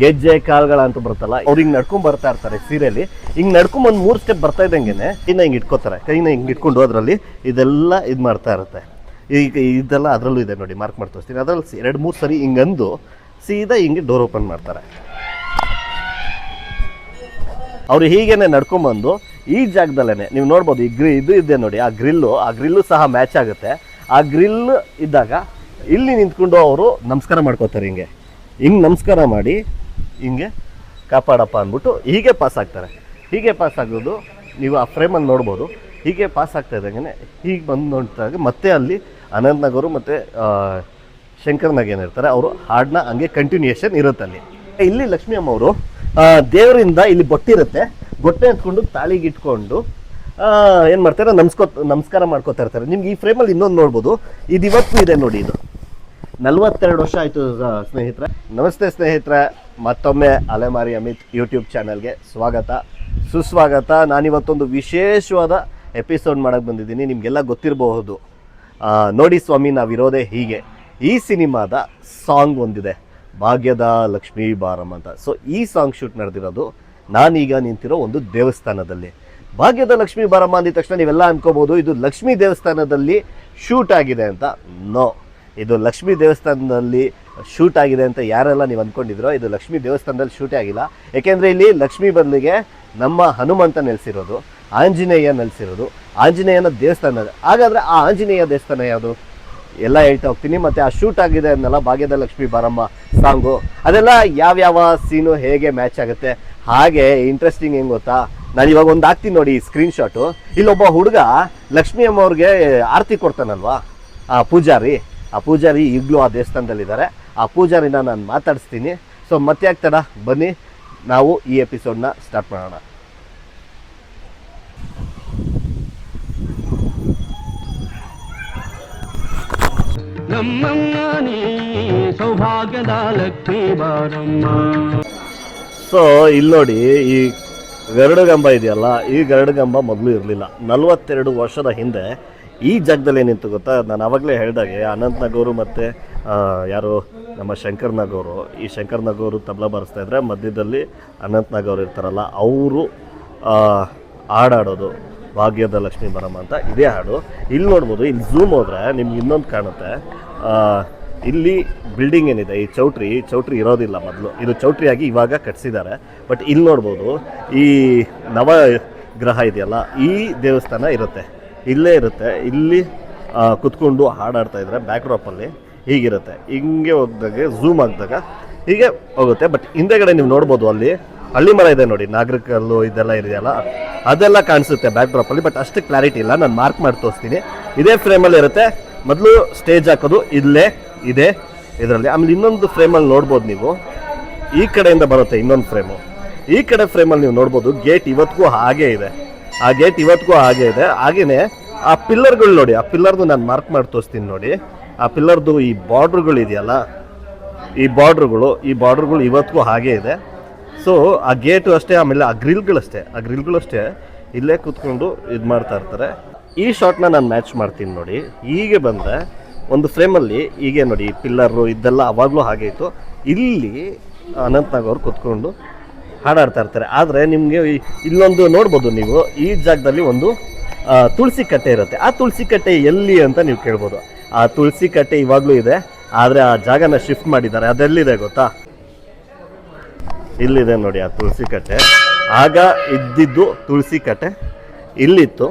ಗೆಜ್ಜೆ ಕಾಲ್ಗಳ ಅಂತ ಬರುತ್ತಲ್ಲ, ಅವ್ರು ಹಿಂಗ್ ನಡ್ಕೊಂಡ್ ಬರ್ತಾ ಇರ್ತಾರೆ ಸೀರೆಯಲ್ಲಿ ಹಿಂಗ್ ನಡ್ಕೊಂಡ್ ಒಂದ್ ಮೂರ್ ಸ್ಟೆಪ್ ಬರ್ತಾ ಇದ್ದಂಗೆನೆ ಇನ್ನ ಹಿಂಗ್ ಇಟ್ಕೋತಾರೆ. ಕೈನ ಹಿಂಗ್ ಇಟ್ಕೊಂಡು ಅದ್ರಲ್ಲಿ ಇದೆಲ್ಲ ಇದ್ ಮಾಡ್ತಾ ಇರುತ್ತೆ. ಈಗ ಇದೆಲ್ಲ ಅದರಲ್ಲೂ ಇದೆ ನೋಡಿ ಮಾರ್ಕ್ ಮಾಡಿ ತೋರಿಸ್ತೀನಿ. ಅದ್ರಲ್ಲಿ ಎರಡು, ಮೂರು ಸರಿ ಹಿಂಗಂದು ಸೀದಾ ಹಿಂಗೆ ಡೋರ್ ಓಪನ್ ಮಾಡ್ತಾರೆ. ಅವ್ರು ಹೀಗೇನೆ ನಡ್ಕೊಂಬಂದು ಈ ಜಾಗದಲ್ಲೇ ನೀವು ನೋಡ್ಬೋದು ಈ ಗ್ರಿ ಇದು ಇದೆ ನೋಡಿ, ಆ ಗ್ರಿಲ್ಲು ಆ ಗ್ರಿಲ್ಲು ಸಹ ಮ್ಯಾಚ್ ಆಗುತ್ತೆ. ಆ ಗ್ರಿಲ್ ಇದ್ದಾಗ ಇಲ್ಲಿ ನಿಂತ್ಕೊಂಡು ಅವರು ನಮಸ್ಕಾರ ಮಾಡ್ಕೋತಾರೆ ಹಿಂಗೆ. ಹಿಂಗೆ ನಮಸ್ಕಾರ ಮಾಡಿ ಹಿಂಗೆ ಕಾಪಾಡಪ್ಪ ಅಂದ್ಬಿಟ್ಟು ಹೀಗೆ ಪಾಸ್ ಆಗ್ತಾರೆ. ಹೀಗೆ ಪಾಸ್ ಆಗೋದು ನೀವು ಆ ಫ್ರೇಮಲ್ಲಿ ನೋಡ್ಬೋದು. ಹೀಗೆ ಪಾಸ್ ಆಗ್ತಾ ಇದ್ದಂಗೆ ಹೀಗೆ ಬಂದು ನೋಡಿದಾಗ ಮತ್ತೆ ಅಲ್ಲಿ ಅನಂತನಗರು ಮತ್ತು ಶಂಕರ್ನಾಗ್ ಏನಿರ್ತಾರೆ, ಅವರು ಹಾಡನ್ನ ಹಂಗೆ ಕಂಟಿನ್ಯೂಯೇಷನ್ ಇರುತ್ತೆ ಅಲ್ಲಿ. ಇಲ್ಲಿ ಲಕ್ಷ್ಮೀ ಅಮ್ಮ ಅವರು ದೇವರಿಂದ ಇಲ್ಲಿ ಬೊಟ್ಟಿರುತ್ತೆ ಬೊಟ್ಟೆ ಎತ್ಕೊಂಡು ತಾಳಿಗೆ ಇಟ್ಕೊಂಡು ಏನು ಮಾಡ್ತಾರೆ ನಮಸ್ಕೋ ನಮಸ್ಕಾರ ಮಾಡ್ಕೋತಾ ಇರ್ತಾರೆ. ನಿಮ್ಗೆ ಈ ಫ್ರೇಮಲ್ಲಿ ಇನ್ನೊಂದು ನೋಡ್ಬೋದು. ಇದು ಇವತ್ತು ಇದೆ ನೋಡಿ ಇದು. ನಲ್ವತ್ತೆರಡು ವರ್ಷ ಆಯಿತು ಸ್ನೇಹಿತರೆ. ನಮಸ್ತೆ ಸ್ನೇಹಿತರೆ. ಮತ್ತೊಮ್ಮೆ ಅಲೆಮಾರಿ ಅಮಿತ್ ಯೂಟ್ಯೂಬ್ ಚಾನಲ್ಗೆ ಸ್ವಾಗತ. ಸುಸ್ವಾಗತ. ನಾನಿವತ್ತೊಂದು ವಿಶೇಷವಾದ ಎಪಿಸೋಡ್ ಮಾಡೋಕ್ಕೆ ಬಂದಿದ್ದೀನಿ. ನಿಮಗೆಲ್ಲ ಗೊತ್ತಿರಬಹುದು. ನೋಡಿ ಸ್ವಾಮಿ ನಾವಿರೋದೇ ಹೀಗೆ. ಈ ಸಿನಿಮಾದ ಸಾಂಗ್ ಒಂದಿದೆ. ಭಾಗ್ಯದ ಲಕ್ಷ್ಮೀ ಬಾರಮ್ ಅಂತ. ಸೊ ಈ ಸಾಂಗ್ ಶೂಟ್ ನಡೆದಿರೋದು ನಾನೀಗ ನಿಂತಿರೋ ಒಂದು ದೇವಸ್ಥಾನದಲ್ಲಿ. ಭಾಗ್ಯದ ಲಕ್ಷ್ಮೀ ಬಾರಮ್ಮ ಅಂದಿದ ತಕ್ಷಣ ನೀವೆಲ್ಲ ಅನ್ಕೋಬೋದು ಇದು ಲಕ್ಷ್ಮೀ ದೇವಸ್ಥಾನದಲ್ಲಿ ಶೂಟ್ ಆಗಿದೆ ಅಂತ ನೋ. ಇದು ಲಕ್ಷ್ಮೀ ದೇವಸ್ಥಾನದಲ್ಲಿ ಶೂಟ್ ಆಗಿದೆ ಅಂತ ಯಾರೆಲ್ಲ ನೀವು ಅಂದ್ಕೊಂಡಿದ್ರೋ ಇದು ಲಕ್ಷ್ಮೀ ದೇವಸ್ಥಾನದಲ್ಲಿ ಶೂಟ್ ಆಗಿಲ್ಲ. ಯಾಕೆಂದರೆ ಇಲ್ಲಿ ಲಕ್ಷ್ಮೀ ಬದಲಿಗೆ ನಮ್ಮ ಹನುಮಂತ ನೆಲೆಸಿರೋದು, ಆಂಜನೇಯ ನೆಲೆಸಿರೋದು, ಆಂಜನೇಯನ ದೇವಸ್ಥಾನ. ಹಾಗಾದರೆ ಆ ಆಂಜನೇಯ ದೇವಸ್ಥಾನ ಯಾವುದು? ಎಲ್ಲ ಹೇಳ್ತಾ ಹೋಗ್ತೀನಿ. ಮತ್ತೆ ಆ ಶೂಟ್ ಆಗಿದೆ ಅನ್ನಲ್ಲ ಭಾಗ್ಯದ ಲಕ್ಷ್ಮಿ ಬಾರಮ್ಮ ಸಾಂಗು. ಅದೆಲ್ಲ ಯಾವ್ಯಾವ ಸೀನು ಹೇಗೆ ಮ್ಯಾಚ್ ಆಗುತ್ತೆ? ಹಾಗೆ ಇಂಟ್ರೆಸ್ಟಿಂಗ್ ಹೆಂಗೆ ಗೊತ್ತಾ? ನಾನು ಇವಾಗ ಒಂದು ಹಾಕ್ತೀನಿ ನೋಡಿ ಸ್ಕ್ರೀನ್ ಶಾಟು ಇಲ್ಲೊಬ್ಬ ಹುಡುಗ ಲಕ್ಷ್ಮೀ ಅಮ್ಮ ಅವ್ರಿಗೆ ಆರತಿ ಕೊಡ್ತಾನಲ್ವಾ? ಆ ಪೂಜಾರಿ. ಆ ಪೂಜಾರಿ ಈಗಲೂ ಆ ದೇವಸ್ಥಾನದಲ್ಲಿದ್ದಾರೆ. ಆ ಪೂಜಾರಿನ ನಾನು ಮಾತಾಡಿಸ್ತೀನಿ. ಸೊ ಮತ್ತೆ ಆಗ್ತಡ ಬನ್ನಿ. ನಾವು ಈ ಎಪಿಸೋಡ್ನ ಸ್ಟಾರ್ಟ್ ಮಾಡೋಣ. ನಮ್ಮಮ್ಮ ನೀ ಸೌಭಾಗ್ಯದ ಲಕ್ಷ್ಮೀ ಬಾರಮ್ಮ. ಸೊ ಇಲ್ಲಿ ನೋಡಿ ಈ ಗರುಡಗಂಬ ಇದೆಯಲ್ಲ? ಈ ಗರುಡಗಂಬ ಮೊದಲು ಇರಲಿಲ್ಲ. ನಲವತ್ತೆರಡು ವರ್ಷದ ಹಿಂದೆ ಈ ಜಾಗದಲ್ಲಿ ಏನಿತ್ತು ಗೊತ್ತಾ? ನಾನು ಆವಾಗಲೇ ಅನಂತ್ ನಗೋರು ಮತ್ತು ಯಾರು ನಮ್ಮ ಶಂಕರ್ನಾಗವರು ಈ ಶಂಕರ್ನಾಗವರು ತಬಲ ಬಾರಿಸ್ತಾ ಇದ್ದರೆ ಮಧ್ಯದಲ್ಲಿ ಅನಂತನಾಗವ್ರು ಇರ್ತಾರಲ್ಲ, ಅವರು ಹಾಡಾಡೋದು. ಭಾಗ್ಯದ ಲಕ್ಷ್ಮೀ ಬರಮ್ಮ ಅಂತ ಇದೇ ಹಾಡು. ಇಲ್ಲಿ ನೋಡ್ಬೋದು, ಇಲ್ಲಿ ಝೂಮ್ ಹೋದರೆ ನಿಮ್ಗೆ ಇನ್ನೊಂದು ಕಾಣುತ್ತೆ. ಇಲ್ಲಿ ಬಿಲ್ಡಿಂಗ್ ಏನಿದೆ, ಈ ಚೌಟ್ರಿ ಚೌಟ್ರಿ ಇರೋದಿಲ್ಲ ಮೊದಲು. ಇದು ಚೌಟ್ರಿಯಾಗಿ ಇವಾಗ ಕಟ್ಸಿದ್ದಾರೆ. ಬಟ್ ಇಲ್ಲಿ ನೋಡ್ಬೋದು, ಈ ನವ ಗ್ರಹ ಇದೆಯಲ್ಲ, ಈ ದೇವಸ್ಥಾನ ಇರುತ್ತೆ. ಇಲ್ಲೇ ಇರುತ್ತೆ. ಇಲ್ಲಿ ಕುತ್ಕೊಂಡು ಹಾಡಾಡ್ತಾ ಇದ್ರೆ ಬ್ಯಾಕ್ ಡ್ರಾಪಲ್ಲಿ ಹೀಗಿರುತ್ತೆ. ಹಿಂಗೆ ಹೋದಾಗ ಝೂಮ್ ಆಗಿದಾಗ ಹೀಗೆ ಹೋಗುತ್ತೆ. ಬಟ್ ಹಿಂದೆಗಡೆ ನೀವು ನೋಡ್ಬೋದು ಅಲ್ಲಿ, ಹಳ್ಳಿ ಮರ ಇದೆ ನೋಡಿ ನಾಗರಿಕಲ್ಲು ಇದೆಲ್ಲ ಇದೆಯಲ್ಲ? ಅದೆಲ್ಲ ಕಾಣಿಸುತ್ತೆ ಬ್ಯಾಕ್ ಡ್ರಾಪಲ್ಲಿ ಬಟ್ ಅಷ್ಟು ಕ್ಲಾರಿಟಿ ಇಲ್ಲ. ನಾನು ಮಾರ್ಕ್ ಮಾಡಿ ತೋರಿಸ್ತೀನಿ. ಇದೇ ಫ್ರೇಮಲ್ಲಿ ಇರುತ್ತೆ. ಮೊದಲು ಸ್ಟೇಜ್ ಹಾಕೋದು ಇಲ್ಲೇ ಇದೆ ಇದರಲ್ಲಿ. ಆಮೇಲೆ ಇನ್ನೊಂದು ಫ್ರೇಮಲ್ಲಿ ನೋಡ್ಬೋದು ನೀವು. ಈ ಕಡೆಯಿಂದ ಬರುತ್ತೆ ಇನ್ನೊಂದು ಫ್ರೇಮು ಈ ಕಡೆ ಫ್ರೇಮಲ್ಲಿ ನೀವು ನೋಡ್ಬೋದು ಗೇಟ್ ಇವತ್ತಿಗೂ ಹಾಗೆ ಇದೆ. ಆ ಗೇಟ್ ಇವತ್ತಿಗೂ ಹಾಗೆ ಇದೆ. ಹಾಗೇನೆ ಆ ಪಿಲ್ಲರ್ಗಳು ನೋಡಿ, ಆ ಪಿಲ್ಲರ್ದು ನಾನು ಮಾರ್ಕ್ ಮಾಡಿ ತೋರಿಸ್ತೀನಿ ನೋಡಿ. ಆ ಪಿಲ್ಲರ್ದು ಈ ಬಾರ್ಡ್ರುಗಳು ಇದೆಯಲ್ಲ, ಈ ಬಾರ್ಡ್ರುಗಳು ಈ ಬಾರ್ಡ್ರುಗಳು ಇವತ್ತಿಗೂ ಹಾಗೆ ಇದೆ. ಸೊ ಆ ಗೇಟು ಅಷ್ಟೇ, ಆಮೇಲೆ ಆ ಗ್ರಿಲ್ಗಳಷ್ಟೇ ಆ ಗ್ರಿಲ್ಗಳಷ್ಟೇ ಇಲ್ಲೇ ಕೂತ್ಕೊಂಡು ಇದು ಮಾಡ್ತಾ ಇರ್ತಾರೆ. ಈ ಶಾರ್ಟ್ನ ನಾನು ಮ್ಯಾಚ್ ಮಾಡ್ತೀನಿ ನೋಡಿ. ಹೀಗೆ ಬಂದರೆ ಒಂದು ಫ್ರೇಮಲ್ಲಿ ಹೀಗೆ ನೋಡಿ ಪಿಲ್ಲರು ಇದೆಲ್ಲ ಅವಾಗಲೂ ಹಾಗೆ ಇತ್ತು. ಇಲ್ಲಿ ಅನಂತ್ನಾಗ್ ಅವ್ರು ಕೂತ್ಕೊಂಡು ಹಾಡಾಡ್ತಾ ಇರ್ತಾರೆ. ಆದರೆ ನಿಮಗೆ ಇಲ್ಲೊಂದು ನೋಡ್ಬೋದು ನೀವು, ಈ ಜಾಗದಲ್ಲಿ ಒಂದು ತುಳಸಿ ಕಟ್ಟೆ ಇರುತ್ತೆ. ಆ ತುಳಸಿ ಕಟ್ಟೆ ಎಲ್ಲಿ ಅಂತ ನೀವು ಕೇಳ್ಬೋದು. ಆ ತುಳಸಿ ಕಟ್ಟೆ ಇವಾಗಲೂ ಇದೆ. ಆದರೆ ಆ ಜಾಗನ ಶಿಫ್ಟ್ ಮಾಡಿದ್ದಾರೆ. ಅದೆಲ್ಲಿದೆ ಗೊತ್ತಾ? ಇಲ್ಲಿದೆ ನೋಡಿ ಆ ತುಳಸಿ ಕಟ್ಟೆ. ಆಗ ಇದ್ದಿದ್ದು ತುಳಸಿ ಕಟ್ಟೆ. ಇಲ್ಲಿತ್ತು.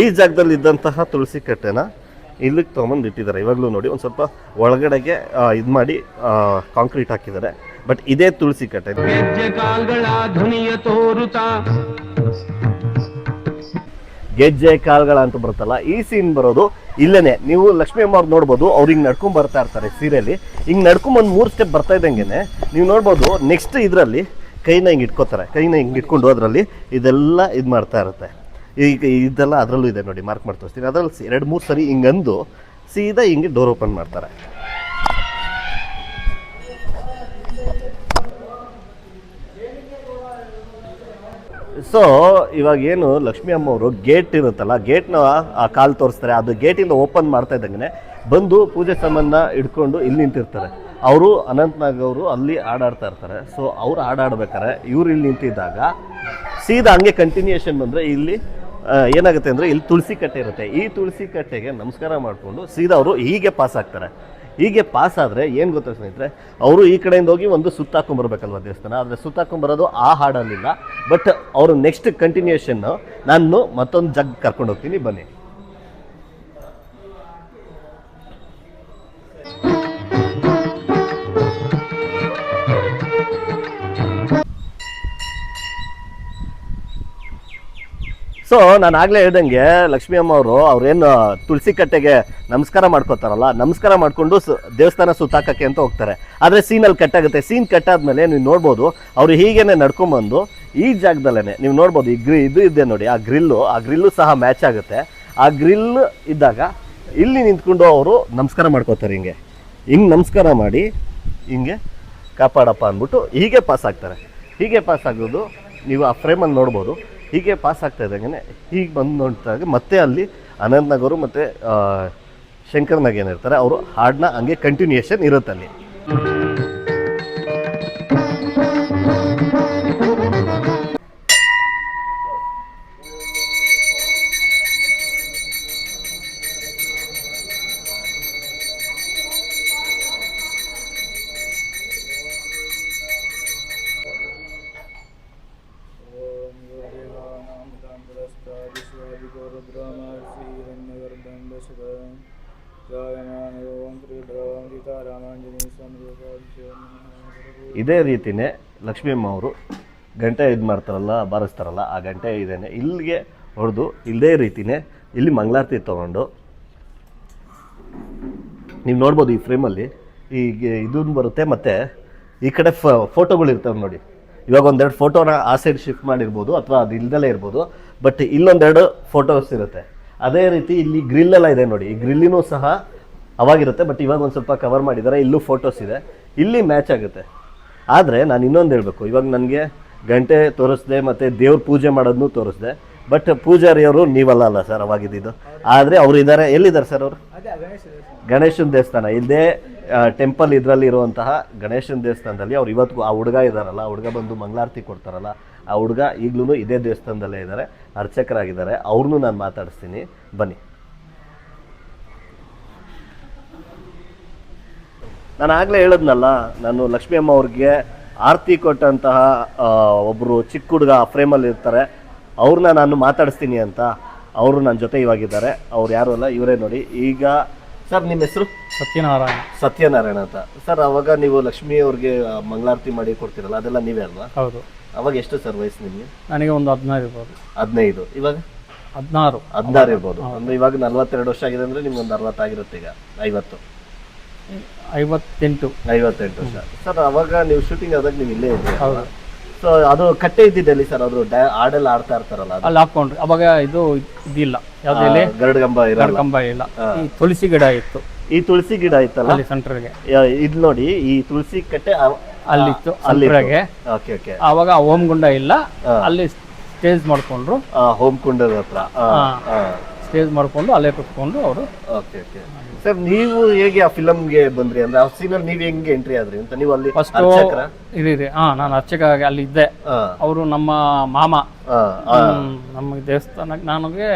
ಈ ಜಾಗದಲ್ಲಿ ಇದ್ದಂತಹ ತುಳಸಿ ಕಟ್ಟೆನ ಇಲ್ಲಿಗೆ ತೊಗೊಂಬಂದು ಇಟ್ಟಿದ್ದಾರೆ. ಇವಾಗಲೂ ನೋಡಿ ಒಂದು ಸ್ವಲ್ಪ ಒಳಗಡೆಗೆ ಇದು ಮಾಡಿ ಕಾಂಕ್ರೀಟ್ ಹಾಕಿದ್ದಾರೆ. ಬಟ್ ಇದೇ ತುಳಸಿ ಕಟ್ಟೆ. ಧ್ವನಿಯ ಗೆಜ್ಜೆ ಕಾಲ್ಗಳ ಅಂತ ಬರುತ್ತಲ್ಲ, ಈ ಸೀನ್ ಬರೋದು ಇಲ್ಲೇನೆ. ನೀವು ಲಕ್ಷ್ಮೀ ಅಮ್ಮ ನೋಡ್ಬೋದು, ಅವ್ರು ಹಿಂಗೆ ನಡ್ಕೊಂಡ್ ಬರ್ತಾ ಇರ್ತಾರೆ ಸೀರೆಯಲ್ಲಿ. ಹಿಂಗೆ ನಡ್ಕೊಂಡ್ ಒಂದು ಮೂರು ಸ್ಟೆಪ್ ಬರ್ತಾ ಇದ್ದಂಗೆನೆ, ನೀವು ನೋಡ್ಬೋದು ನೆಕ್ಸ್ಟ್ ಇದರಲ್ಲಿ ಕೈನ ಹಿಂಗೆ ಇಟ್ಕೋತಾರೆ. ಕೈನ ಹಿಂಗೆ ಇಟ್ಕೊಂಡು ಅದರಲ್ಲಿ ಇದೆಲ್ಲ ಇದು ಮಾಡ್ತಾ ಇರುತ್ತೆ. ಈಗ ಇದೆಲ್ಲ ಅದರಲ್ಲೂ ಇದೆ ನೋಡಿ ಮಾರ್ಕ್ ಮಾಡಿ ತೋರಿಸ್ತೀನಿ ಅದರಲ್ಲಿ ಎರಡು ಮೂರು ಸರಿ ಹಿಂಗಂದು ಸೀದಾ ಹಿಂಗೆ ಡೋರ್ ಓಪನ್ ಮಾಡ್ತಾರೆ. ಸೊ ಇವಾಗ ಏನು ಲಕ್ಷ್ಮಿ ಅಮ್ಮ ಅವರು ಗೇಟ್ ಇರುತ್ತಲ್ಲ ಗೇಟ್ನ ಆ ಕಾಲು ತೋರಿಸ್ತಾರೆ, ಅದು ಗೇಟಿಂದ ಓಪನ್ ಮಾಡ್ತಾ ಇದ್ದಂಗೆ ಬಂದು ಪೂಜೆ ಸಾಮಾನ ಇಟ್ಕೊಂಡು ಇಲ್ಲಿ ನಿಂತಿರ್ತಾರೆ. ಅವರು ಅನಂತನಾಗ್ ಅವರು ಅಲ್ಲಿ ಆಡಾಡ್ತಾ ಇರ್ತಾರೆ. ಸೊ ಅವ್ರು ಆಡಾಡ್ಬೇಕಾರೆ ಇವ್ರು ಇಲ್ಲಿ ನಿಂತಿದ್ದಾಗ ಸೀದಾ ಹಂಗೆ ಕಂಟಿನ್ಯೂಯೇಷನ್ ಬಂದರೆ ಇಲ್ಲಿ ಏನಾಗುತ್ತೆ ಅಂದರೆ ಇಲ್ಲಿ ತುಳಸಿ ಕಟ್ಟೆ ಇರುತ್ತೆ. ಈ ತುಳಸಿ ಕಟ್ಟೆಗೆ ನಮಸ್ಕಾರ ಮಾಡಿಕೊಂಡು ಸೀದಾ ಅವರು ಹೀಗೆ ಪಾಸ್ ಆಗ್ತಾರೆ. ಹೀಗೆ ಪಾಸ್ ಆದರೆ ಏನು ಗೊತ್ತಾ ಸ್ನೇಹಿತರೆ? ಅವರು ಈ ಕಡೆಯಿಂದ ಹೋಗಿ ಒಂದು ಸುತ್ತಾಕೊಂಬರ್ಬೇಕಲ್ವ ದೇವಸ್ಥಾನ? ಆದರೆ ಸುತ್ತಾಕೊಂಬರೋದು ಆ ಹಾಡಲ್ಲಿಲ್ಲ. ಬಟ್ ಅವರು ನೆಕ್ಸ್ಟ್ ಕಂಟಿನ್ಯೂಯೇಷನ್ನು ನಾನು ಮತ್ತೊಂದು ಜಗ್ ಕರ್ಕೊಂಡು ಹೋಗ್ತೀನಿ. ಬನ್ನಿ. ಸೊ ನಾನು ಆಗಲೇ ಹೇಳ್ದಂಗೆ ಲಕ್ಷ್ಮೀ ಅಮ್ಮ ಅವರು ಅವ್ರೇನು ತುಳಸಿ ಕಟ್ಟೆಗೆ ನಮಸ್ಕಾರ ಮಾಡ್ಕೋತಾರಲ್ಲ, ನಮಸ್ಕಾರ ಮಾಡಿಕೊಂಡು ದೇವಸ್ಥಾನ ಸುತ್ತಾಕಕ್ಕೆ ಅಂತ ಹೋಗ್ತಾರೆ. ಆದರೆ ಸೀನಲ್ಲಿ ಕಟ್ಟಾಗುತ್ತೆ ಸೀನ್ ಕಟ್ಟಾದ್ಮೇಲೆ ನೀವು ನೋಡ್ಬೋದು, ಅವರು ಹೀಗೇನೆ ನಡ್ಕೊಂಬಂದು ಈ ಜಾಗದಲ್ಲೇ ನೀವು ನೋಡ್ಬೋದು ಈ ಗ್ರಿ ಇದು ಇದೆ ನೋಡಿ, ಆ ಗ್ರಿಲ್ಲು ಆ ಗ್ರಿಲ್ಲು ಸಹ ಮ್ಯಾಚ್ ಆಗುತ್ತೆ. ಆ ಗ್ರಿಲ್ ಇದ್ದಾಗ ಇಲ್ಲಿ ನಿಂತ್ಕೊಂಡು ಅವರು ನಮಸ್ಕಾರ ಮಾಡ್ಕೋತಾರೆ ಹಿಂಗೆ. ಹಿಂಗೆ ನಮಸ್ಕಾರ ಮಾಡಿ ಹಿಂಗೆ ಕಾಪಾಡಪ್ಪ ಅಂದ್ಬಿಟ್ಟು ಹೀಗೆ ಪಾಸ್ ಆಗ್ತಾರೆ. ಹೀಗೆ ಪಾಸ್ ಆಗೋದು ನೀವು ಆ ಫ್ರೇಮಲ್ಲಿ ನೋಡ್ಬೋದು. ಹೀಗೆ ಪಾಸ್ ಆಗ್ತಾ ಇದ್ದಂಗೆ ಹೀಗೆ ಬಂದು ನೋಡ್ತಾಗ ಮತ್ತೆ ಅಲ್ಲಿ ಅನಂತ್ನಾಗ್ ಅವರು ಮತ್ತು ಶಂಕರ್ನಾಗ್ ಏನಿರ್ತಾರೆ ಅವರು ಹಾಡನ್ನ ಹಂಗೆ ಕಂಟಿನ್ಯೂಯೇಷನ್ ಇರುತ್ತೆ ಅಲ್ಲಿ ಇದೇ ರೀತಿನೇ ಲಕ್ಷ್ಮೀಮ್ಮ ಅವರು ಗಂಟೆ ಇದು ಮಾಡ್ತಾರಲ್ಲ, ಬಾರಿಸ್ತಾರಲ್ಲ, ಆ ಗಂಟೆ ಇದೇನೆ. ಇಲ್ಲಿಗೆ ಹೊಡೆದು ಇಲ್ಲದೇ ರೀತಿನೇ ಇಲ್ಲಿ ಮಂಗಳಾರತಿ ತೊಗೊಂಡು ನೀವು ನೋಡ್ಬೋದು ಈ ಫ್ರೇಮಲ್ಲಿ ಈಗ ಇದನ್ನು ಬರುತ್ತೆ ಮತ್ತು ಈ ಕಡೆ ಫ ಫೋಟೋಗಳು ಇರ್ತವೆ ನೋಡಿ. ಇವಾಗ ಒಂದೆರಡು ಫೋಟೋನ ಆ ಸೈಡ್ ಶಿಫ್ಟ್ ಮಾಡಿರ್ಬೋದು ಅಥವಾ ಅದು ಇಲ್ದಲೇ ಇರ್ಬೋದು ಬಟ್ ಇಲ್ಲೊಂದೆರಡು ಫೋಟೋಸ್ ಇರುತ್ತೆ. ಅದೇ ರೀತಿ ಇಲ್ಲಿ ಗ್ರಿಲ್ ಎಲ್ಲ ಇದೆ ನೋಡಿ. ಈ ಗ್ರಿಲ್ಲಿನೂ ಸಹ ಅವಾಗಿರುತ್ತೆ ಬಟ್ ಇವಾಗ ಒಂದು ಸ್ವಲ್ಪ ಕವರ್ ಮಾಡಿದ್ದಾರೆ ಇಲ್ಲೂ ಫೋಟೋಸ್ ಇದೆ. ಇಲ್ಲಿ ಮ್ಯಾಚ್ ಆಗುತ್ತೆ. ಆದರೆ ನಾನು ಇನ್ನೊಂದು ಹೇಳಬೇಕು. ಇವಾಗ ನನಗೆ ಗಂಟೆ ತೋರಿಸ್ದೆ ಮತ್ತು ದೇವ್ರ ಪೂಜೆ ಮಾಡೋದನ್ನು ತೋರಿಸ್ದೆ. ಬಟ್ ಪೂಜಾರಿಯವರು ನೀವಲ್ಲ ಅಲ್ಲ ಸರ್ ಅವಾಗಿದ್ದು ಆದರೆ ಅವರು ಇದ್ದಾರೆ ಎಲ್ಲಿದ್ದಾರೆ ಸರ್ ಅವರು? ಗಣೇಶನ ದೇವಸ್ಥಾನ. ಇಲ್ಲದೆ ಟೆಂಪಲ್ ಇದರಲ್ಲಿ ಇರುವಂತಹ ಗಣೇಶನ ದೇವಸ್ಥಾನದಲ್ಲಿ ಅವ್ರು ಇವತ್ತು ಆ ಹುಡುಗ ಇದ್ದಾರಲ್ಲ ಆ ಹುಡುಗ ಬಂದು ಮಂಗಳಾರತಿ ಕೊಡ್ತಾರಲ್ಲ ಆ ಹುಡುಗ ಈಗಲೂ ಇದೇ ದೇವಸ್ಥಾನದಲ್ಲೇ ಇದ್ದಾರೆ ಅರ್ಚಕರಾಗಿದ್ದಾರೆ. ಅವ್ರನ್ನೂ ನಾನು ಮಾತಾಡಿಸ್ತೀನಿ. ಬನ್ನಿ. ನಾನು ಆಗಲೇ ಹೇಳಿದ್ನಲ್ಲ ನಾನು ಲಕ್ಷ್ಮೀ ಅಮ್ಮ ಅವ್ರಿಗೆ ಆರತಿ ಕೊಟ್ಟಂತಹ ಒಬ್ಬರು ಚಿಕ್ಕ ಹುಡುಗ ಫ್ರೇಮಲ್ಲಿ ಇರ್ತಾರೆ ಅವ್ರನ್ನ ನಾನು ಮಾತಾಡಿಸ್ತೀನಿ ಅಂತ ಅವರು ನನ್ನ ಜೊತೆ ಇವಾಗಿದ್ದಾರೆ. ಅವ್ರು ಯಾರು ಅಲ್ಲ ಇವರೇ ನೋಡಿ. ಈಗ ಸರ್ ನಿಮ್ಮ ಹೆಸರು? ಸತ್ಯನಾರಾಯಣ. ಸತ್ಯನಾರಾಯಣ ಅಂತ. ಸರ್ ಅವಾಗ ನೀವು ಲಕ್ಷ್ಮಿ ಅವ್ರಿಗೆ ಆ, ಮಂಗಳಾರತಿ ಮಾಡಿ ಕೊಡ್ತೀರಲ್ಲ ಅದೆಲ್ಲ ನೀವೇ ಅಲ್ವಾ? ಹೌದು. ಅವಾಗ ಎಷ್ಟು ಸರ್ ವಯಸ್ಸು ನಿಮಗೆ? ನನಗೆ ಒಂದು ಹದಿನಾರು ಇರ್ಬೋದು. ಹದಿನೈದು. ಇವಾಗ? ಹದಿನಾರು. ಹದಿನಾರು ಇರ್ಬೋದು. ಅಂದ್ರೆ ಇವಾಗ ನಲ್ವತ್ತೆರಡು ವರ್ಷ ಆಗಿದೆ ಅಂದ್ರೆ ನಿಮ್ಗೆ ಒಂದು ಅರವತ್ತಾಗಿರುತ್ತೆ ಈಗ ಐವತ್ತು. ಐವತ್ತೆಂಟು. ಐವತ್ತೆಂಟು ವರ್ಷ. ಸರ್ ಅವಾಗ ನೀವು ಶೂಟಿಂಗ್ ಆದಾಗ ನೀವು ಇಲ್ಲೇ ಇದ್ದೀರಿ ಹೌದು. ಸೊ ಅದು ಕಟ್ಟೆ ಇದ್ದಿದ್ದಲ್ಲಿ ಸರ್ ಅವರು ಹಾಡೆಲ್ಲ ಆಡ್ತಾ ಇರ್ತಾರಲ್ಲ ಅದು? ಅಲ್ಲಿ ಹಾಕೊಂಡ್ರಿ. ಅವಾಗ ಇದು ಇದಿಲ್ಲ. ಯಾವ್ದು ಗರುಡಗಂಬ ಇರಲ್ಲ. ಕಂಬ ಇಲ್ಲ. ಈ ತುಳಸಿ ಗಿಡ ಇತ್ತು. ಈ ತುಳಸಿ ಗಿಡ ಇತ್ತಲ್ಲ? ಅಲ್ಲಿ ಸೆಂಟ್ರಿಗೆ ಇದು ನೋಡಿ ಈ ತುಳಸಿ ಕಟ್ಟೆ ಅಲ್ಲಿತ್ತು ಅಲ್ಲಿ ಸೆಂಟ್ರಿಗೆ ಓಕೆ ಓಕೆ ಅವಾಗ ಓಮ್ ಗುಂಡ ಇಲ್ಲ. ಅಲ್ಲಿ ಸ್ಟೇಜ್ ಮಾಡ್ಕೊಂಡ್ರು. ಹೋಮ್ ಕುಂಡದ ಹತ್ರ. ಸ್ಟೇಜ್ ಮಾಡ್ಕೊಂಡು ಅಲ್ಲೇ ಕುತ್ಕೊಂಡು ಅವರು ಓಕೆ ಓಕೆ ಸರ್ ನೀವು ಹೇಗೆ ಆ ಫಿಲಮ್ಗೆ ಬಂದ್ರಿ? ಅಂದ್ರೆ ಆ ಸೀನಲ್ಲಿ ನೀವು ಹೆಂಗೆ ಎಂಟ್ರಿ ಆದ್ರಿ ಅಂತ? ನೀವು ಅಲ್ಲಿ ಫಸ್ಟ್ ಇದೆ ಇದೆ. ಹಾ ನಾನು ಅರ್ಚಕ ಅಲ್ಲಿ ಇದ್ದೆ. ಅವರು ನಮ್ಮ ಮಾಮ. ಹ್ಮ್, ನಮಗೆ ದೇವಸ್ಥಾನಕ್ಕೆ ನನಗೆ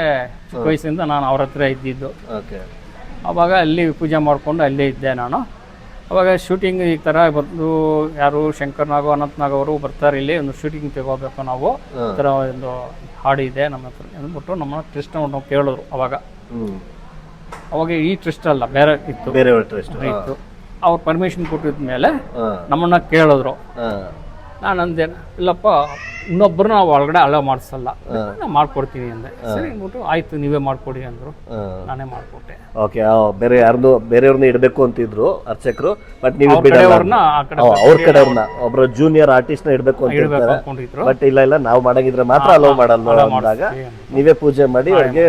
ಚಿಕ್ಕ ವಯಸ್ಸಿಂದ ನಾನು ಅವ್ರ ಹತ್ರ ಇದ್ದಿದ್ದು. ಓಕೆ. ಅವಾಗ ಅಲ್ಲಿ ಪೂಜೆ ಮಾಡಿಕೊಂಡು ಅಲ್ಲೇ ಇದ್ದೆ ನಾನು. ಅವಾಗ ಶೂಟಿಂಗ್ ಈ ಥರ ಬಂದು ಯಾರು ಶಂಕರ್ನಾಗು ಅನಂತ್ನಾಗ್ ಅವರು ಬರ್ತಾರೆ ಇಲ್ಲಿ. ಒಂದು ಶೂಟಿಂಗ್ ತಗೋಬೇಕು ನಾವು. ಈ ಥರ ಒಂದು ಹಾಡು ಇದೆ ನಮ್ಮ ಹತ್ರ. ಅಂದ್ಬಿಟ್ಟು ನಮ್ಮ ಟ್ರಿಸ್ಟ್ ನಾವು ಕೇಳಿದ್ರು ಅವಾಗ. ಹ್ಮ್. ಅವಾಗ ಈ ಟ್ರಸ್ಟ್ ಅಲ್ಲ ಬೇರೆ ಇತ್ತು. ಬೇರೆ ಟ್ರಸ್ಟ್ ಇತ್ತು. ಅವ್ರು ಪರ್ಮಿಷನ್ ಕೊಟ್ಟಿದ ಮೇಲೆ ನಮ್ಮನ್ನ ಕೇಳಿದ್ರು. ನಾನು ಅಂದೆ ಇಲ್ಲಪ್ಪ ಇನ್ನೊಬ್ಬರು ನಾವು ಒಳಗಡೆ ಅಲೋ ಮಾಡಿಸಲ್ಲ. ನಾನು ಮಾಡ್ಕೊಡ್ತೀನಿ ಅಂದೆ. ಸರಿ ಅಂದ್ಬಿಟ್ಟು ಆಯ್ತು ನೀವೇ ಮಾಡ್ಕೊಡಿ ಅಂದ್ರು. ನಾನೇ ಮಾಡ್ಕೊಟ್ಟೆ. ಓಕೆ ಬೇರೆ ಯಾರ್ದು ಬೇರೆಯವ್ರನ್ನ ಇಡಬೇಕು ಅಂತಿದ್ರು ಅರ್ಚಕರು ಬಟ್ ನೀವು ಅವ್ರ ಬಿಡಲ್ಲ. ಕಡೆಯವ್ರನ್ನ ಕಡೆ ಅವ್ರನ್ನ ಅವ್ರ ಕಡೆಯವ್ರನ್ನ ಒಬ್ರು ಜೂನಿಯರ್ ಆರ್ಟಿಸ್ಟ್ನ ಇಡಬೇಕು ಅಂತ ಹೇಳಿದ್ರು ಇರ್ತಾರೆ. ಬಟ್ ಇಲ್ಲ ಇಲ್ಲ ನಾವು ಮಾಡಂಗಿದ್ರೆ ಮಾತ್ರ ಅಲೋ ಮಾಡಲ್ಲ ಅಂದಾಗ ನೀವೇ ಪೂಜೆ ಮಾಡಿ ಅವ್ರಿಗೆ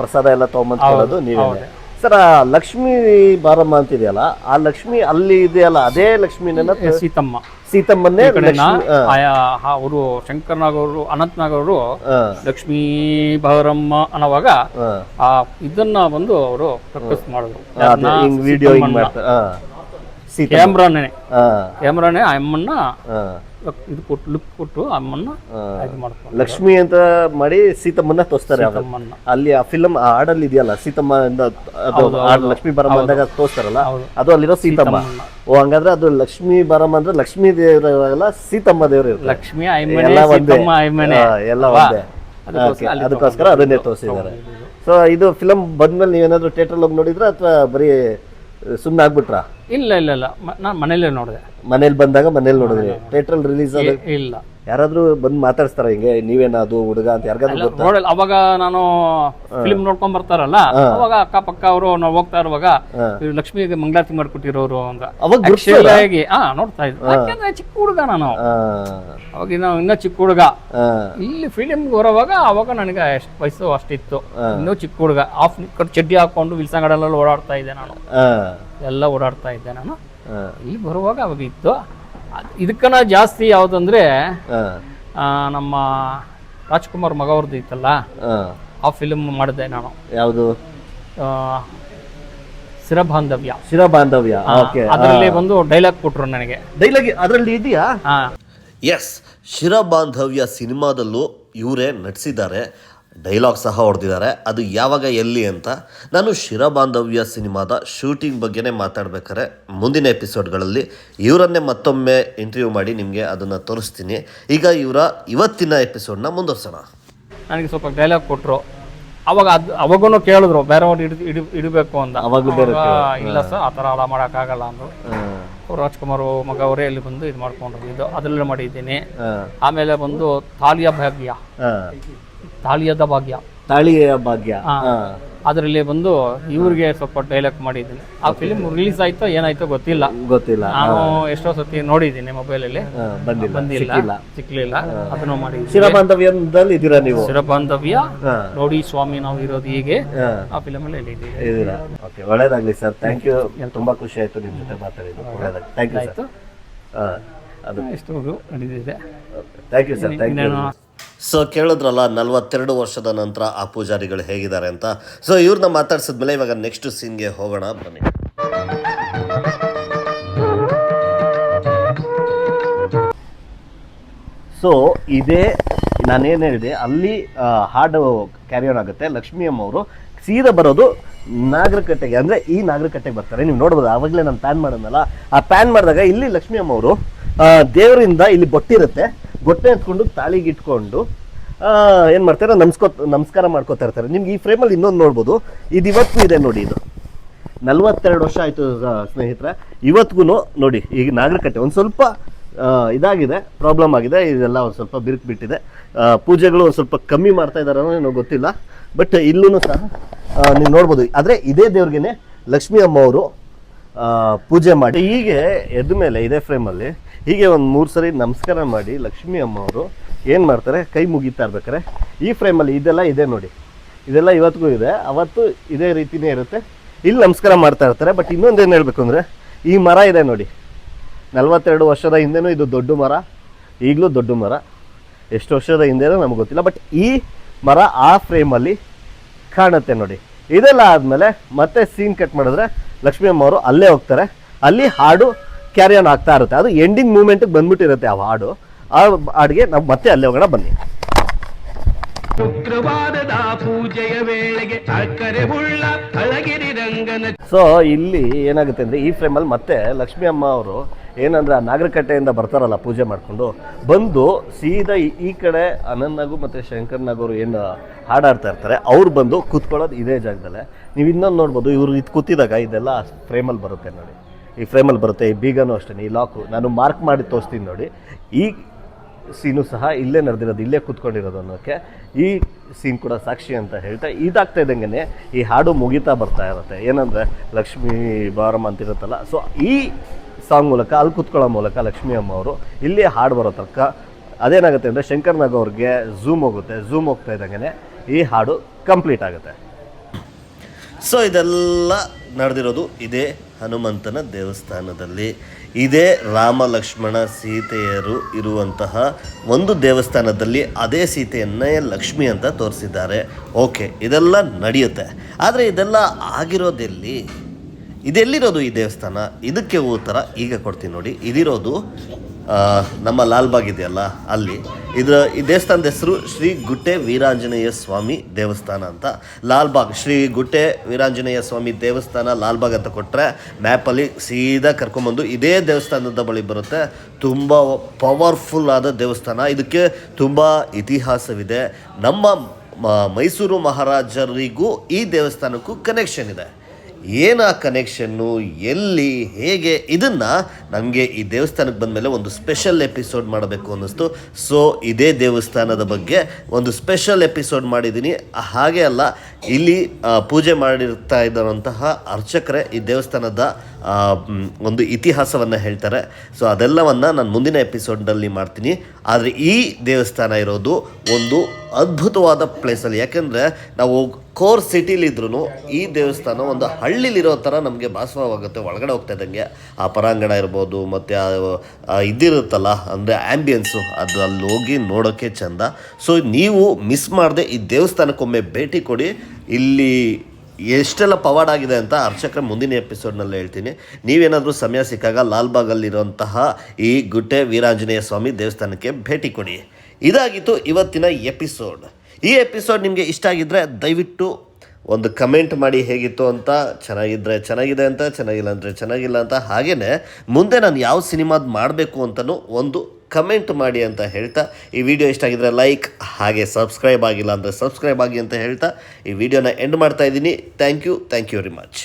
ಪ್ರಸಾದ ಎಲ್ಲ ತೊಗೊಂಬಂದು ಕೊಡೋದು ನೀವೇ ಸರ್ ಲಕ್ಷ್ಮೀ ಬಾರಮ್ಮ ಅಂತಿದೆಯಲ್ಲ ಆ ಲಕ್ಷ್ಮಿ ಅಲ್ಲಿ ಇದೆಯಲ್ಲ ಅದೇ ಲಕ್ಷ್ಮಿನ ಸೀತಮ್ಮ. ಸೀತಮ್ಮನ್ನೇ ಅವರು ಶಂಕರ್ನಾಗ್ ಅವರು ಅನಂತ್ನಾಗ್ ಅವರು ಲಕ್ಷ್ಮೀ ಬಹರಮ್ಮ ಅನ್ನೋವಾಗ ಆ. ಇದನ್ನ ಬಂದು ಅವರು ಪ್ರಕಸ್ ಮಾಡಿದ್ರು. ವಿಡಿಯೋ ಹಿಂಗ್ ಮಾಡ್ತಾರೆ ಹಾ ಸೀತೆ ಕ್ಯಾಮ್ರಾನೇ ಕ್ಯಾಮ್ರಾನೇ ಅಮ್ಮನ್ನ ಇದು ಕೊಟ್ಟು ಲುಕ್ ಕೊಟ್ಟು ಅಮ್ಮನ್ನ ಇದು ಮಾಡ್ಕೊಂಡು. ಲಕ್ಷ್ಮಿ ಅಂತ ಮಾಡಿ ಸೀತಮ್ಮನ ತೋರಿಸ್ತಾರೆ. ಅಲ್ಲಿ ಆ ಫಿಲಮ್ ಆ ಹಾಡಲ್ಲಿ ಇದೆಯಲ್ಲ ಸೀತಮ್ಮ ಇಂದ ಹಾಡು ಲಕ್ಷ್ಮೀ ಬರಮ್ಮ ಅಂದಾಗ ತೋರಿಸ್ತಾರಲ್ಲ ಅದು ಅಲ್ಲಿರೋ ಸೀತಮ್ಮ. ಓ ಹಂಗಾದ್ರೆ ಅದು ಲಕ್ಷ್ಮಿ ಬರಮ್ಮ ಅಂದ್ರೆ ಲಕ್ಷ್ಮೀ ದೇವರಲ್ಲ ಸೀತಮ್ಮ ದೇವರು ಲಕ್ಷ್ಮಿ ಎಲ್ಲ ಒಂದೇ. ಒಂದೇ. ಅದಕ್ಕೋಸ್ಕರ ಅದನ್ನೇ ತೋರಿಸಿದ್ದಾರೆ. ಸೊ ಇದು ಫಿಲಮ್ ಬಂದ್ಮೇಲೆ ನೀವೇನಾದ್ರೂ ಥಿಯೇಟರ್ ಹೋಗಿ ನೋಡಿದ್ರ ಅಥವಾ ಬರೀ ಸುಮ್ಮನೆ ಆಗ್ಬಿಟ್ರ? ಇಲ್ಲ ಇಲ್ಲ ಇಲ್ಲ. ನಾನು ಮನೇಲೇ ನೋಡಿದೆ. ಮನೇಲಿ ಬಂದಾಗ ಮನೇಲಿ ನೋಡಿದ್ರಿ. ಥಿಯೇಟ್ರಲ್ಲಿ ರಿಲೀಸ್ ಆದ ಇಲ್ಲ. ಯಾರಾದ್ರೂ ಬಂದು ಮಾತಾಡ್ಸ್ತಾರ ಹಿಂಗೆ ನೀವೇನಾದ್ರು ಹುಡುಗ ಅಂತ ಯಾರಿಗಾದ್ರೂ ಗೊತ್ತಾ? ನೋಡಲ್ಲ ಅವಾಗ ನಾನು ಫಿಲ್ಮ್ ನೋಡ್ಕೊಂಡ್ ಬರ್ತಾರಲ್ಲ ಅವಾಗ ಅಕ್ಕಪಕ್ಕ ಅವರು ನಾವು ಹೋಗ್ತಾ ಇರುವಾಗ ಇವ್ರು ಲಕ್ಷ್ಮಿಗೆ ಮಂಗಳಾರತಿ ಮಾಡ್ಕೊಟ್ಟಿರೋರು ಅಂತ. ಅವಾಗ ಆಗಿ ಹಾ ನೋಡ್ತಾ ಇದ್ದೆ. ಯಾಕೆಂದ್ರೆ ಚಿಕ್ಕ ಹುಡುಗ ನಾನು. ಆ, ಅವಾಗ ಇನ್ನ ಇನ್ನ ಚಿಕ್ಕ ಹುಡುಗ. ಆ, ಇಲ್ಲಿ ಫಿಲಿಮ್ ಬರೋವಾಗ ಅವಾಗ ನನಗೆ ಎಷ್ಟು ವಯಸ್ಸು ಅಷ್ಟಿತ್ತು. ಇನ್ನೂ ಚಿಕ್ಕ ಹುಡುಗ. ಆಫ್ ಕಟ್ ಚಡ್ಡಿ ಹಾಕೊಂಡು ವಿಲ್ಸಂಗಡಲ್ಲಿ ಓಡಾಡ್ತಾ ಇದ್ದೆ ನಾನು. ಆ, ಎಲ್ಲ ಓಡಾಡ್ತಾ ಇದ್ದೆ ನಾನು. ಆ, ಇಲ್ಲಿ ಬರುವಾಗ ಅವಾಗ ಇತ್ತು. ಇದಕ್ಕನ ಜಾಸ್ತಿ ಯಾವುದಂದ್ರೆ ನಮ್ಮ ರಾಜ್ಕುಮಾರ್ ಮಗ ಅವ್ರದ್ದು ಇತ್ತಲ್ಲ ಆ. ಫಿಲ್ಮ್ ಮಾಡಿದೆ ನಾನು. ಯಾವುದು? ಆ, ಸಿರಬಾಂಧವ್ಯ. ಶಿರ ಬಾಂಧವ್ಯ ಓಕೆ. ಅದರಲ್ಲಿ ಬಂದು ಡೈಲಾಗ್ ಕೊಟ್ರು ನನಗೆ. ಡೈಲಾಗ್ ಅದರಲ್ಲಿ ಇದೆಯಾ? ಹಾ. ಎಸ್ ಶಿರಬಾಂಧವ್ಯ ಸಿನಿಮಾದಲ್ಲೂ ಇವರೇ ನಟಿಸಿದ್ದಾರೆ. ಡೈಲಾಗ್ ಸಹ ಹೊಡೆದಿದ್ದಾರೆ. ಅದು ಯಾವಾಗ ಎಲ್ಲಿ ಅಂತ ನಾನು ಶಿರಬಾಂಧವ್ಯ ಸಿನಿಮಾದ ಶೂಟಿಂಗ್ ಬಗ್ಗೆನೇ ಮಾತಾಡ್ಬೇಕಾದ್ರೆ ಮುಂದಿನ ಎಪಿಸೋಡ್ಗಳಲ್ಲಿ ಇವರನ್ನೇ ಮತ್ತೊಮ್ಮೆ ಇಂಟರ್ವ್ಯೂ ಮಾಡಿ ನಿಮಗೆ ಅದನ್ನು ತೋರಿಸ್ತೀನಿ. ಈಗ ಇವರ ಇವತ್ತಿನ ಎಪಿಸೋಡ್ನ ಮುಂದುವರ್ಸೋಣ. ನನಗೆ ಸ್ವಲ್ಪ ಡೈಲಾಗ್ ಕೊಟ್ಟರು ಅವಾಗ ಅದು ಅವಾಗೂ ಕೇಳಿದ್ರು ಬೇರೆ ಒಂದು ಹಿಡಿದು ಹಿಡಿ ಹಿಡಿಬೇಕು ಅಂತ. ಅವಾಗ ಬೇರೆ ಇಲ್ಲ ಸರ್ ಆ ಥರ ಎಲ್ಲ ಮಾಡೋಕ್ಕಾಗಲ್ಲ ಅಂದರು. ಅವ್ರು ರಾಜ್ಕುಮಾರ್ ಮಗ ಅವರೇ ಇಲ್ಲಿ ಬಂದು ಇದು ಮಾಡ್ಕೊಂಡ್ರು ಇದು ಅದರಲ್ಲೇ ಮಾಡಿದ್ದೀನಿ. ಆಮೇಲೆ ಬಂದು ತಾಲಿಯ ಭಾಗ್ಯ. ತಾಳಿಯದ ಭಾಗ್ಯ. ತಾಳಿಯ ಭಾಗ್ಯ. ಹಾ. ಅದರಲ್ಲಿ ಬಂದು ಇವ್ರಿಗೆ ಸ್ವಲ್ಪ ಡೈಲಾಗ್ ಮಾಡಿದ್ದೀನಿ. ಆ ಫಿಲಿಮ್ ರಿಲೀಸ್ ಆಯ್ತೋ ಏನಾಯ್ತೋ ಗೊತ್ತಿಲ್ಲ. ಗೊತ್ತಿಲ್ಲ. ನಾನು ಎಷ್ಟೋ ಸತಿ ನೋಡಿದ್ದೀನಿ ಮೊಬೈಲಲ್ಲಿ ಅಲ್ಲಿ. ಬಂದಿಲ್ಲ. ಬಂದಿಲ್ಲ. ಸಿಕ್ಲಿಲ್ಲ. ಅದನ್ನು ಮಾಡಿದ್ದೀನಿ. ಶಿರಬಾಂಧವ್ಯದಲ್ಲಿ ಇದ್ದೀರಾ ನೀವು? ಶಿರಬಾಂಧವ್ಯ ಹಾ. ನೋಡಿ ಸ್ವಾಮಿ ನಾವು ಇರೋದು ಹೀಗೆ. ಹಾ. ಆ ಫಿಲಮ್ ಅಲ್ಲಿ ಇದ್ದೀರಾ? ಓಕೆ ಒಳ್ಳೇದಾಗ್ಲಿ ಸರ್ ಥ್ಯಾಂಕ್ ಯು ತುಂಬಾ ಖುಷಿ ಆಯ್ತು ನಿಮ್ಮ ಜೊತೆ ಮಾತಾಡಿದ್ದು. ಒಳ್ಳೇದಾಗ್ಲಿ. ಥ್ಯಾಂಕ್ ಯು ಸರ್ ಅದು. ಎಷ್ಟು ನಡೆದಿದೆ. Thank you sir thank you ಇನ್ನೇನು ಸೊ ಕೇಳಿದ್ರಲ್ಲ, ನಲ್ವತ್ತೆರಡು ವರ್ಷದ ನಂತರ ಆ ಪೂಜಾರಿಗಳು ಹೇಗಿದ್ದಾರೆ ಅಂತ. ಸೊ ಇವ್ರನ್ನ ಮಾತಾಡ್ಸಿದ್ಮೇಲೆ ಇವಾಗ ನೆಕ್ಸ್ಟ್ ಸೀನ್ಗೆ ಹೋಗೋಣ, ಬನ್ನಿ. ಸೊ ಇದೇ, ನಾನೇನು ಹೇಳಿದೆ, ಅಲ್ಲಿ ಹಾಡು ಕ್ಯಾರಿಯರ್ ಆಗುತ್ತೆ. ಲಕ್ಷ್ಮೀ ಅವರು ಸೀದಾ ಬರೋದು ನಾಗರಕಟ್ಟೆಗೆ. ಅಂದರೆ ಈ ನಾಗರಕಟ್ಟೆಗೆ ಬರ್ತಾರೆ. ನೀವು ನೋಡ್ಬೋದು, ಆವಾಗಲೇ ನಾನು ಪ್ಯಾನ್ ಮಾಡೋದಲ್ಲ ಆ ಪ್ಯಾನ್ ಮಾಡಿದಾಗ ಇಲ್ಲಿ ಲಕ್ಷ್ಮೀ ಅಮ್ಮ ಅವರು ದೇವರಿಂದ ಇಲ್ಲಿ ಬೊಟ್ಟಿರುತ್ತೆ. ಬೊಟ್ಟೆ ಹತ್ಕೊಂಡು ತಾಳಿಗೆ ಇಟ್ಕೊಂಡು ಏನು ಮಾಡ್ತಾರೆ? ನಮಸ್ಕೋ ನಮಸ್ಕಾರ ಮಾಡ್ಕೋತಾ ಇರ್ತಾರೆ. ನಿಮ್ಗೆ ಈ ಫ್ರೇಮಲ್ಲಿ ಇನ್ನೊಂದು ನೋಡ್ಬೋದು. ಇದು ಇವತ್ತು ಇದೆ ನೋಡಿ ಇದು. ನಲ್ವತ್ತೆರಡು ವರ್ಷ ಆಯಿತು ಸ್ನೇಹಿತರೆ. ಇವತ್ತಿಗೂ ನೋಡಿ, ಈಗ ನಾಗರಕಟ್ಟೆ ಒಂದು ಸ್ವಲ್ಪ ಇದಾಗಿದೆ ಪ್ರಾಬ್ಲಮ್ ಆಗಿದೆ. ಇದೆಲ್ಲ ಒಂದು ಸ್ವಲ್ಪ ಬಿರುಕು ಬಿಟ್ಟಿದೆ ಪೂಜೆಗಳು ಒಂದು ಸ್ವಲ್ಪ ಕಮ್ಮಿ ಮಾಡ್ತಾ ಇದ್ದಾರೋ ಏನೋ ಗೊತ್ತಿಲ್ಲ. ಬಟ್ ಇಲ್ಲೂ ಸಹ ನೀವು ನೋಡ್ಬೋದು. ಆದರೆ ಇದೇ ದೇವ್ರಿಗೆ ಲಕ್ಷ್ಮೀ ಅಮ್ಮ ಅವರು ಪೂಜೆ ಮಾಡಿ. ಹೀಗೆ ಎದ್ದ ಮೇಲೆ ಇದೇ ಫ್ರೇಮಲ್ಲಿ ಹೀಗೆ ಒಂದು ಮೂರು ಸರಿ ನಮಸ್ಕಾರ ಮಾಡಿ ಲಕ್ಷ್ಮೀ ಅಮ್ಮ ಅವರು ಏನು ಮಾಡ್ತಾರೆ? ಕೈ ಮುಗಿತಾ ಇರ್ಬೇಕಾರೆ ಈ ಫ್ರೇಮಲ್ಲಿ ಇದೆಲ್ಲ ಇದೆ ನೋಡಿ. ಇದೆಲ್ಲ ಇವತ್ತಿಗೂ ಇದೆ. ಅವತ್ತು ಇದೇ ರೀತಿನೇ ಇರುತ್ತೆ. ಇಲ್ಲಿ ನಮಸ್ಕಾರ ಮಾಡ್ತಾ ಇರ್ತಾರೆ. ಬಟ್ ಏನು ಹೇಳಬೇಕು ಅಂದರೆ, ಈ ಮರ ಇದೆ ನೋಡಿ. ನಲವತ್ತೆರಡು ವರ್ಷದ ಹಿಂದೆನೂ ಇದು ದೊಡ್ಡ ಮರ. ಈಗಲೂ ದೊಡ್ಡ ಮರ. ಎಷ್ಟು ವರ್ಷದ ಹಿಂದೆನೋ ನಮ್ಗೆ ಗೊತ್ತಿಲ್ಲ. ಬಟ್ ಈ ಮರ ಆ ಫ್ರೇಮಲ್ಲಿ ಕಾಣುತ್ತೆ ನೋಡಿ. ಇದೆಲ್ಲ ಆದಮೇಲೆ ಮತ್ತೆ ಸೀನ್ ಕಟ್ ಮಾಡಿದ್ರೆ ಲಕ್ಷ್ಮೀ ಅಮ್ಮ ಅವರು ಅಲ್ಲೇ ಹೋಗ್ತಾರೆ. ಅಲ್ಲಿ ಹಾಡು ಕ್ಯಾರಿ ಆನ್ ಆಗ್ತಾ ಇರುತ್ತೆ. ಅದು ಎಂಡಿಂಗ್ ಮೂಮೆಂಟ್ಗೆ ಬಂದ್ಬಿಟ್ಟಿರುತ್ತೆ ಆ ಹಾಡು. ಆ ಹಾಡಿಗೆ ನಾವು ಮತ್ತೆ ಅಲ್ಲೇ ಹೋಗೋಣ ಬನ್ನಿ. ಶುಕ್ರವಾರದ ಪೂಜೆಯ ವೇಳೆಗೆ ಅಕ್ಕರೆ ಉಳ್ಳ ಅಳಗಿರಿ ರಂಗನ ಸೊ ಇಲ್ಲಿ ಏನಾಗುತ್ತೆ ಅಂದರೆ ಈ ಫ್ರೇಮಲ್ಲಿ ಮತ್ತೆ ಲಕ್ಷ್ಮೀ ಅಮ್ಮ ಅವರು ಏನಂದ್ರೆ ಆ ನಾಗರಕಟ್ಟೆಯಿಂದ ಬರ್ತಾರಲ್ಲ ಪೂಜೆ ಮಾಡಿಕೊಂಡು ಬಂದು ಸೀದಾ ಈ- ಈ ಕಡೆ ಅನಂತ್ನಾಗು ಮತ್ತು ಶಂಕರ್ನಾಗ್ ಅವರು ಏನು ಹಾಡಾಡ್ತಾ ಇರ್ತಾರೆ ಅವ್ರು ಬಂದು ಕೂತ್ಕೊಳ್ಳೋದು ಇದೇ ಜಾಗದಲ್ಲೇ. ನೀವು ಇನ್ನೊಂದು ನೋಡ್ಬೋದು ಇವರು ಇದು ಕೂತಿದಾಗ ಇದೆಲ್ಲ ಫ್ರೇಮಲ್ಲಿ ಬರುತ್ತೆ ನೋಡಿ. ಈ ಫ್ರೇಮಲ್ಲಿ ಬರುತ್ತೆ, ಈ ಬೀಗನೂ ಅಷ್ಟೇ, ಈ ಲಾಕು ನಾನು ಮಾರ್ಕ್ ಮಾಡಿ ತೋರಿಸ್ತೀನಿ ನೋಡಿ. ಈ ಸೀನು ಸಹ ಇಲ್ಲೇ ನಡೆದಿರೋದು, ಇಲ್ಲೇ ಕೂತ್ಕೊಂಡಿರೋದು ಅನ್ನೋಕ್ಕೆ ಈ ಸೀನ್ ಕೂಡ ಸಾಕ್ಷಿ ಅಂತ ಹೇಳ್ತಾ, ಇದಾಗ್ತಾ ಇದ್ದಂಗೆ ಈ ಹಾಡು ಮುಗಿತಾ ಬರ್ತಾ ಇರುತ್ತೆ. ಏನಂದರೆ, ಲಕ್ಷ್ಮೀ ಬಾರಮ್ಮ ಅಂತಿರುತ್ತಲ್ಲ ಸೊ ಈ ಸಾಂಗ್ ಮೂಲಕ, ಅಲ್ಲಿ ಕೂತ್ಕೊಳ್ಳೋ ಮೂಲಕ ಲಕ್ಷ್ಮೀ ಅಮ್ಮ ಅವರು ಇಲ್ಲಿ ಹಾಡು ಬರೋ ತನಕ, ಅದೇನಾಗುತ್ತೆ ಅಂದರೆ ಶಂಕರ್ ನಾಗ್ ಅವ್ರಿಗೆ ಝೂಮ್ ಹೋಗುತ್ತೆ ಝೂಮ್ ಹೋಗ್ತಾ ಇದ್ದಂಗೆ ಈ ಹಾಡು ಕಂಪ್ಲೀಟ್ ಆಗುತ್ತೆ. ಸೊ ಇದೆಲ್ಲ ನಡೆದಿರೋದು ಇದೇ ಹನುಮಂತನ ದೇವಸ್ಥಾನದಲ್ಲಿ. ಇದೇ ರಾಮ ಲಕ್ಷ್ಮಣ ಸೀತೆಯರು ಇರುವಂತಹ ಒಂದು ದೇವಸ್ಥಾನದಲ್ಲಿ ಅದೇ ಸೀತೆಯನ್ನೇ ಲಕ್ಷ್ಮಿ ಅಂತ ತೋರಿಸಿದ್ದಾರೆ. ಓಕೆ, ಇದೆಲ್ಲ ನಡೆಯುತ್ತೆ. ಆದರೆ ಇದೆಲ್ಲ ಆಗಿರೋದೆಲ್ಲಿ? ಇದೆಲ್ಲಿರೋದು ಈ ದೇವಸ್ಥಾನ? ಇದಕ್ಕೆ ಉತ್ತರ ಈಗ ಕೊಡ್ತೀನಿ ನೋಡಿ. ಇದಿರೋದು ನಮ್ಮ ಲಾಲ್ಬಾಗ್ ಇದೆಯಲ್ಲ, ಅಲ್ಲಿ. ಇದರ, ಈ ದೇವಸ್ಥಾನದ ಹೆಸರು ಶ್ರೀ ಗುಟ್ಟೆ ವೀರಾಂಜನೇಯ ಸ್ವಾಮಿ ದೇವಸ್ಥಾನ ಅಂತ. ಲಾಲ್ಬಾಗ್, ಶ್ರೀ ಗುಟ್ಟೆ ವೀರಾಂಜನೇಯ ಸ್ವಾಮಿ ದೇವಸ್ಥಾನ ಲಾಲ್ಬಾಗ್ ಅಂತ ಕೊಟ್ಟರೆ ಮ್ಯಾಪಲ್ಲಿ ಸೀದಾ ಕರ್ಕೊಂಬಂದು ಇದೇ ದೇವಸ್ಥಾನದ ಬಳಿ ಬರುತ್ತೆ. ತುಂಬ ಪವರ್ಫುಲ್ ಆದ ದೇವಸ್ಥಾನ. ಇದಕ್ಕೆ ತುಂಬ ಇತಿಹಾಸವಿದೆ. ನಮ್ಮ ಮೈಸೂರು ಮಹಾರಾಜರಿಗೂ ಈ ದೇವಸ್ಥಾನಕ್ಕೂ ಕನೆಕ್ಷನ್ ಇದೆ. ಏನು ಆ ಕನೆಕ್ಷನ್ನು, ಎಲ್ಲಿ, ಹೇಗೆ, ಇದನ್ನು ನಮಗೆ ಈ ದೇವಸ್ಥಾನಕ್ಕೆ ಬಂದಮೇಲೆ ಒಂದು ಸ್ಪೆಷಲ್ ಎಪಿಸೋಡ್ ಮಾಡಬೇಕು ಅನ್ನಿಸ್ತು. ಸೊ ಇದೇ ದೇವಸ್ಥಾನದ ಬಗ್ಗೆ ಒಂದು ಸ್ಪೆಷಲ್ ಎಪಿಸೋಡ್ ಮಾಡಿದ್ದೀನಿ. ಹಾಗೆ ಅಲ್ಲ ಇಲ್ಲಿ ಪೂಜೆ ಮಾಡಿರ್ತಾ ಇದ್ದಂತಹ ಅರ್ಚಕರೇ ಈ ದೇವಸ್ಥಾನದ ಒಂದು ಇತಿಹಾಸವನ್ನು ಹೇಳ್ತಾರೆ. ಸೊ ಅದೆಲ್ಲವನ್ನು ನಾನು ಮುಂದಿನ ಎಪಿಸೋಡಲ್ಲಿ ಮಾಡ್ತೀನಿ. ಆದರೆ ಈ ದೇವಸ್ಥಾನ ಇರೋದು ಒಂದು ಅದ್ಭುತವಾದ ಪ್ಲೇಸಲ್ಲಿ. ಯಾಕೆಂದರೆ ನಾವು ಕೋರ್ ಸಿಟಿಲಿದ್ರೂ ಈ ದೇವಸ್ಥಾನ ಒಂದು ಹಳ್ಳಿಲಿರೋ ಥರ ನಮಗೆ ಭಾಸವಾಗುತ್ತೆ, ಒಳಗಡೆ ಹೋಗ್ತಾ ಇದ್ದಂಗೆ. ಆ ಪರಾಂಗಣ ಇರ್ಬೋದು, ಮತ್ತು ಇದಿರುತ್ತಲ್ಲ, ಅಂದರೆ ಆ್ಯಂಬಿಯನ್ಸು ಅದು ಅಲ್ಲಿ ಹೋಗಿ ನೋಡೋಕ್ಕೆ ಚಂದ. ಸೊ ನೀವು ಮಿಸ್ ಮಾಡದೆ ಈ ದೇವಸ್ಥಾನಕ್ಕೊಮ್ಮೆ ಭೇಟಿ ಕೊಡಿ. ಇಲ್ಲಿ ಎಷ್ಟೆಲ್ಲ ಪವಾಡ ಆಗಿದೆ ಅಂತ ಅರ್ಚಕರ ಮುಂದಿನ ಎಪಿಸೋಡ್ನಲ್ಲಿ ಹೇಳ್ತೀನಿ. ನೀವೇನಾದರೂ ಸಮಯ ಸಿಕ್ಕಾಗ ಲಾಲ್ಬಾಗಲ್ಲಿರುವಂತಹ ಈ ಗುಟ್ಟೆ ವೀರಾಂಜನೇಯ ಸ್ವಾಮಿ ದೇವಸ್ಥಾನಕ್ಕೆ ಭೇಟಿ ಕೊಡಿ. ಇದಾಗಿತ್ತು ಇವತ್ತಿನ ಎಪಿಸೋಡ್. ಈ ಎಪಿಸೋಡ್ ನಿಮಗೆ ಇಷ್ಟ ಆಗಿದ್ದರೆ ದಯವಿಟ್ಟು ಒಂದು ಕಮೆಂಟ್ ಮಾಡಿ ಹೇಗಿತ್ತು ಅಂತ ಚೆನ್ನಾಗಿದ್ದರೆ ಚೆನ್ನಾಗಿದೆ ಅಂತ, ಚೆನ್ನಾಗಿಲ್ಲ ಅಂದರೆ ಚೆನ್ನಾಗಿಲ್ಲ ಅಂತ ಹಾಗೆಯೇ ಮುಂದೆ ನಾನು ಯಾವ ಸಿನಿಮಾದ ಮಾಡಬೇಕು ಅಂತಲೂ ಒಂದು ಕಮೆಂಟ್ ಮಾಡಿ ಅಂತ ಹೇಳ್ತಾ. ಈ ವಿಡಿಯೋ ಇಷ್ಟ ಆಗಿದ್ರೆ ಲೈಕ್, ಹಾಗೆ ಸಬ್ಸ್ಕ್ರೈಬ್ ಆಗಿಲ್ಲ ಅಂದರೆ ಸಬ್ಸ್ಕ್ರೈಬ್ ಆಗಿ ಅಂತ ಹೇಳ್ತಾ. ಈ ವಿಡಿಯೋನ ಎಂಡ್ ಮಾಡ್ತಾ ಇದ್ದೀನಿ. Thank you thank you very much.